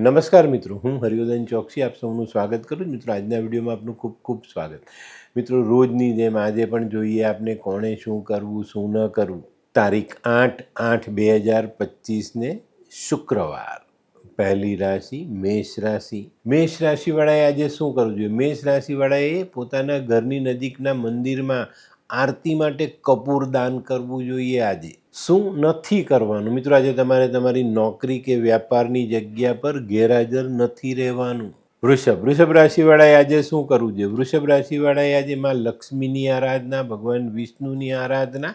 નમસ્કાર મિત્રો, હું હરિવર્ધન ચોકસી આપ સૌનું સ્વાગત કરું છું. મિત્રો, આજના વિડીયોમાં આપનું ખૂબ ખૂબ સ્વાગત. મિત્રો, રોજની જેમ આજે પણ જોઈએ આપને કોણે શું કરવું, શું ન કરવું. તારીખ આઠ આઠ બે હજાર પચીસને શુક્રવાર. પહેલી રાશિ, મેષ રાશિ. મેષ રાશિવાળાએ આજે શું કરવું જોઈએ? મેષ રાશિવાળાએ પોતાના ઘરની નજીકના મંદિરમાં આરતી માટે કપૂર દાન કરવું જોઈએ આજે. શું નથી કરવાનું? મિત્રો, આજે તમારે તમારી નોકરી કે વ્યાપારની જગ્યા પર ગેરહાજર નથી રહેવાનું. વૃષભ વૃષભ રાશિવાળાએ આજે શું કરવું જોઈએ? વૃષભ રાશિવાળાએ આજે માં લક્ષ્મીની આરાધના, ભગવાન વિષ્ણુની આરાધના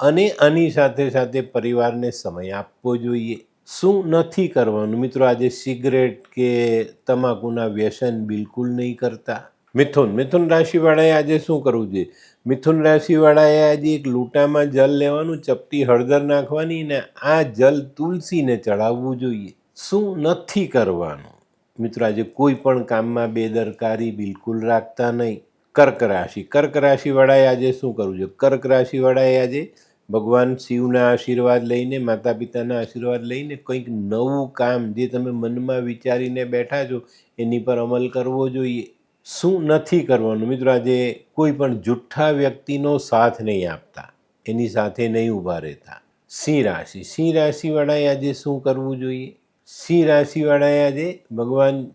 અને આની સાથે સાથે પરિવારને સમય આપવો જોઈએ. શું નથી કરવાનું? મિત્રો, આજે સિગરેટ કે તમાકુના વ્યસન બિલકુલ નહીં કરતા. મિથુન. મિથુન રાશિવાળાએ આજે શું કરવું જોઈએ? મિથુન રાશિવાળાએ આજે એક લોટામાં જલ લેવાનું, ચપટી હળદર નાખવાની ને આ જલ તુલસીને ચડાવવું જોઈએ. શું નથી કરવાનું? મિત્રો, આજે કોઈ પણ કામમાં બેદરકારી બિલકુલ રાખતા નહીં. કર્ક રાશિ. કર્ક રાશિવાળાએ આજે શું કરવું જોઈએ? કર્ક રાશિવાળાએ આજે ભગવાન શિવના આશીર્વાદ લઈને માતા પિતાના આશીર્વાદ લઈને કંઈક નવું કામ જે તમે મનમાં વિચારીને બેઠા છો, એની પર અમલ કરવો જોઈએ. શું નથી કરવાનું? મિત્રો, આજે કોઈ પણ જુઠ્ઠા વ્યક્તિનો સાથ નહીં આપતા. એની સાથે નહીં ઊભા રહેતા. સિંહ રાશિ. સિંહ રાશિવાળાએ આજે શું કરવું જોઈએ? સિંહ રાશિવાળાએ આજે ભગવાન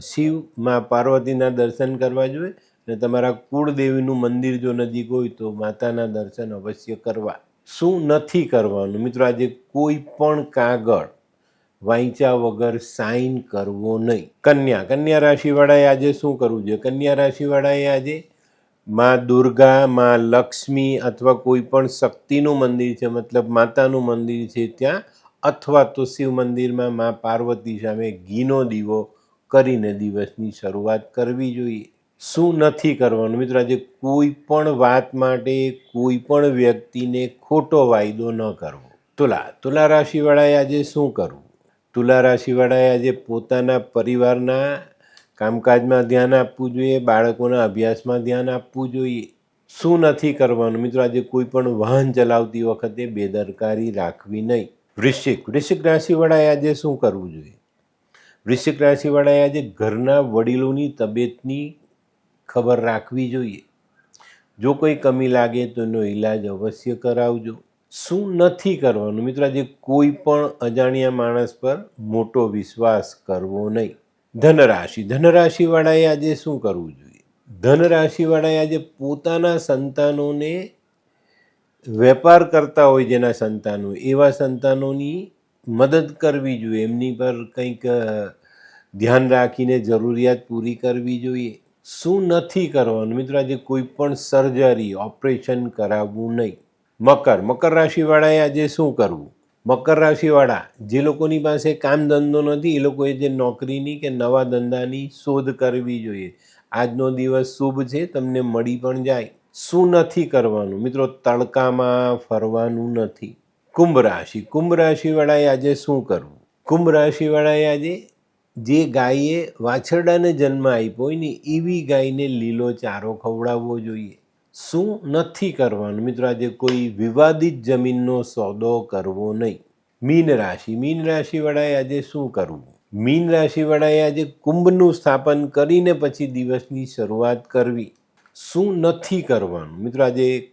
શિવમાં પાર્વતીના દર્શન કરવા જોઈએ અને તમારા કુળદેવીનું મંદિર જો નજીક હોય તો માતાના દર્શન અવશ્ય કરવા. શું નથી કરવાનું? મિત્રો, આજે કોઈ પણ કાગળ વાંચ્યા વગર સાઇન કરવો નહીં. કન્યા કન્યા રાશિવાળાએ આજે શું કરવું જોઈએ? કન્યા રાશિવાળાએ આજે માં દુર્ગા, માં લક્ષ્મી અથવા કોઈ પણ શક્તિનું મંદિર છે, મતલબ માતાનું મંદિર છે ત્યાં, અથવા તો શિવ મંદિરમાં માં પાર્વતી સામે ઘીનો દીવો કરીને દિવસની શરૂઆત કરવી જોઈએ. શું નથી કરવાનું? મિત્રો, આજે કોઈ પણ વાત માટે કોઈ પણ વ્યક્તિને ખોટો વાયદો ન કરવો. તુલા તુલા રાશિવાળાએ આજે શું કરવું? તુલા રાશિવાળાએ આજે પોતાના પરિવારના કામકાજમાં ધ્યાન આપવું જોઈએ, બાળકોના અભ્યાસમાં ધ્યાન આપવું જોઈએ. શું નથી કરવાનું? મિત્રો, આજે કોઈ પણ વાહન ચલાવતી વખતે બેદરકારી રાખવી નહીં. વૃશ્ચિક વૃશ્ચિક રાશિવાળાએ આજે શું કરવું જોઈએ? વૃશ્ચિક રાશિવાળાએ આજે ઘરના વડીલોની તબિયતની ખબર રાખવી જોઈએ. જો કોઈ કમી લાગે તો એનો ઈલાજ અવશ્ય કરાવજો. શું નથી કરવાનું? મિત્રો, આજે કોઈ પણ અજાણ્યા માણસ પર મોટો વિશ્વાસ કરવો નહીં. ધનરાશિ. ધનરાશિવાળાએ આજે શું કરવું જોઈએ? ધનરાશિવાળાએ આજે પોતાના સંતાનોને વેપાર કરતા હોય જેના સંતાનો, એવા સંતાનોની મદદ કરવી જોઈએ. એમની પર કંઈક ધ્યાન રાખીને જરૂરિયાત પૂરી કરવી જોઈએ. શું નથી કરવાનું? મિત્રો, આજે કોઈ પણ સર્જરી, ઓપરેશન કરાવવું નહીં. મકર. મકર રાશિવાળાએ આજે શું કરવું? મકર રાશિવાળા, જે લોકોની પાસે કામ ધંધો નથી, એ લોકોએ જે નોકરીની કે નવા ધંધાની શોધ કરવી જોઈએ. આજનો દિવસ શુભ છે, તમને મળી પણ જાય. શું નથી કરવાનું? મિત્રો, તડકામાં ફરવાનું નથી. કુંભ રાશિ. કુંભ રાશિવાળાએ આજે શું કરવું? કુંભ રાશિવાળાએ આજે જે ગાયે વાછરડાને જન્મ આપ્યો હોય ને, એવી ગાયને લીલો ચારો ખવડાવવો જોઈએ. શું નથી કરવાનું? મિત્રો, આજે કોઈ વિવાદિત જમીનનો સોદો કરવો નહીં. મીન રાશિ. મીન રાશિવાળાએ આજે શું કરવું? મીન રાશિવાળાએ આજે કુંભનું સ્થાપન કરીને પછી દિવસની શરૂઆત કરવી. શું નથી કરવાનું? મિત્રો, આજે